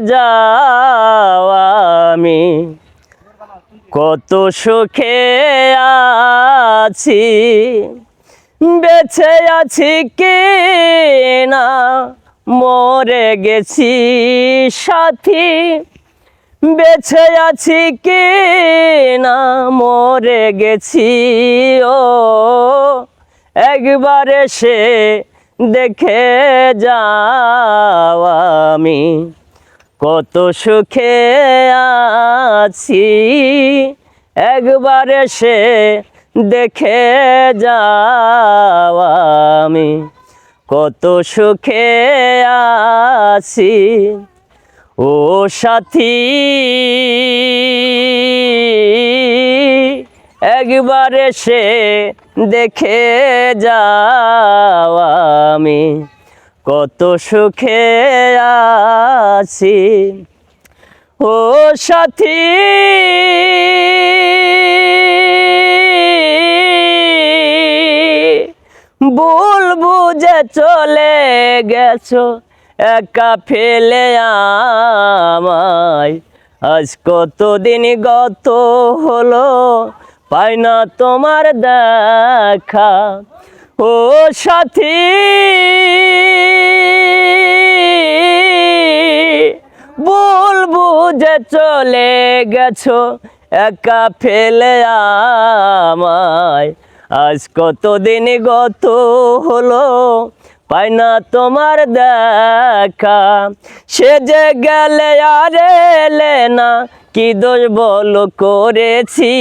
যাও আমি। কত সুখে আছি। বেছে আছি কি না? মরে গেছি সাথী। বেছে আছি কি না? মরে গেছি, ও। একবার সে দেখে যাও আমি। কত সুখে আছি। একবার সে দেখে যাও আমি। কত সুখে আছি। ও সাথী, একবার সে দেখে যাও আমি। কত সুখে আছি। ও সাথী। ভুল বুঝে চলে গেছো, একা ফেলে আমায়। আজ কতদিন গত হলো, পাই না তোমার দেখা। ও সাথী। ভুল বুঝে চলে গেছো, একা ফেলে আমায়। আজ কতদিন গত হলো, পাই না তোমার দেখা। সে যে গেলে আর এলে না কি দোষ বল করেছি?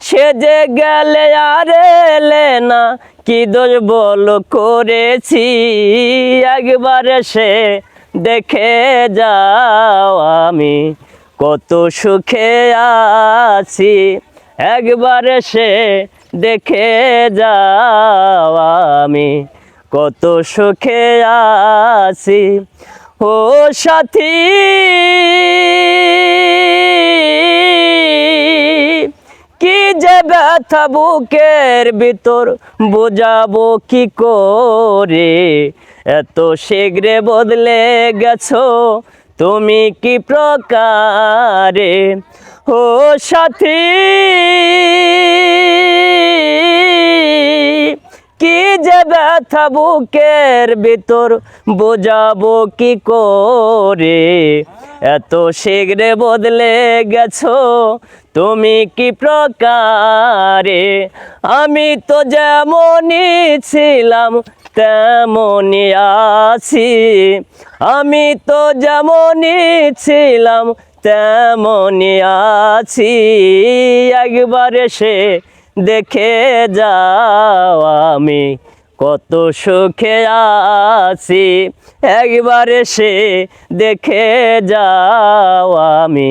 সে যে গেলে আর এলে না, কি দোষ বল করেছি? একবার সে দেখে যাও আমি, কত সুখে আছি। একবার সে দেখে যাও আমি, কত সুখে আছি। ও সাথী! কি যে ব্যথা বুকের ভিতর বোঝাবো কি করে? এত শীঘ্রে বদলে গেছো, তুমি কি প্রকারে? ও সাথী, কি যে ব্যথা বুকের ভিতর বোঝাবো কি করে? এত শীঘ্রে বদলে গেছো তুমি কি প্রকারে? আমি তো যেমনই ছিলাম, তেমনই আছি। আমি তো যেমনই ছিলাম, তেমনই আছি। একবার সে দেখে যাও আমি কত সুখে আছি। একবার সে দেখে যাও আমি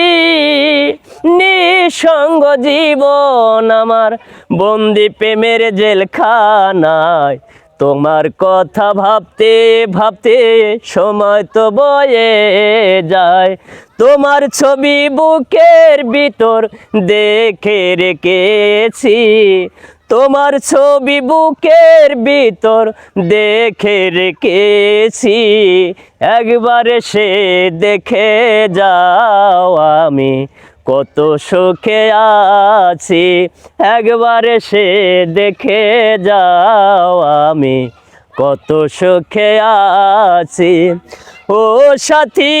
নিঃসঙ্গ জীবন আমার। বন্দি প্রেমের জেলখানায় তোমার কথা ভাবতে ভাবতে সময় তো বয়ে যায়। তোমার ছবি বুকের ভিতর দেখে রেখেছি। তোমার ছবি বুকের ভিতর দেখে রেখেছি। একবার সে দেখে যাও আমি। কত সুখে আছি, একবার সে দেখে যাও আমি। কত সুখে আছি, ও সাথী।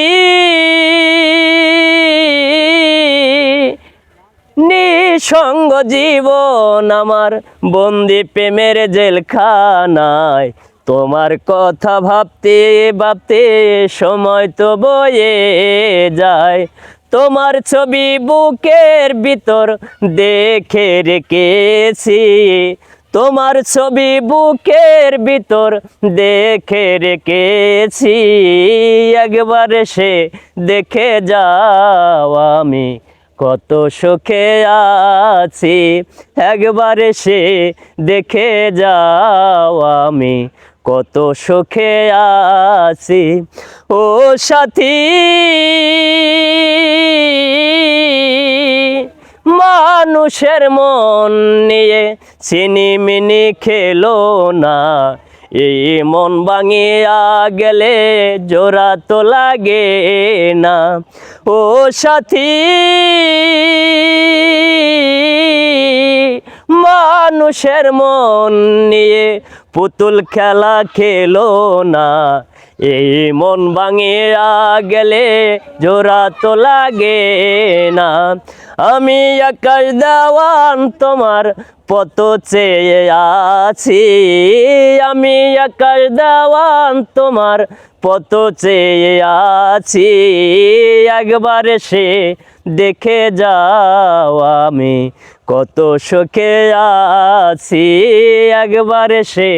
নিঃসঙ্গ জীবন আমার বন্দি প্রেমের জেলখানায়। তোমার কথা ভাবতে ভাবতে সময় তো বয়ে যায়। তোমার ছবি বুকের ভিতর দেখে রেখেছি। তোমার ছবি বুকের ভিতর দেখে রেখেছি। একবার সে দেখে যাও আমি কত সুখে আছি। একবার সে দেখে যাও আমি কত সুখে আছি, ও সাথী। মানুষের মন নিয়ে চিনিমিনি খেলো না, এই মন ভাঙিয়া গেলে জোড়া তো লাগে না। ও সাথী, মানুষের মন নিয়ে পুতুল খেলা খেলো না। এই মন ভাঙিয়া গেলে জোড়া তো লাগে না। আমি আকাশ দেওয়ান তোমার পত চেয়ে আছি। আমি আকাশ দেওয়ান তোমার পত চেয়ে আছি। একবার সে দেখে যাও আমি কত সুখে আছি। একবার সে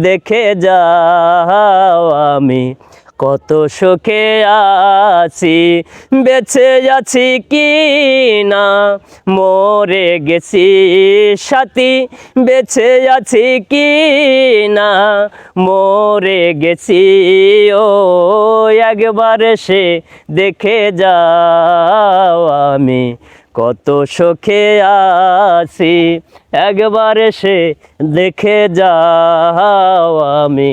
দেখে যাও আমি কত সুখে আছি, বেঁচে আছি কি না? মরে গেছি সাথী, বেঁচে আছি কি না? মরে গেছি, ও একবার সে দেখে যাও আমি। কত সুখে আছি, একবার সে দেখে যাও আমি।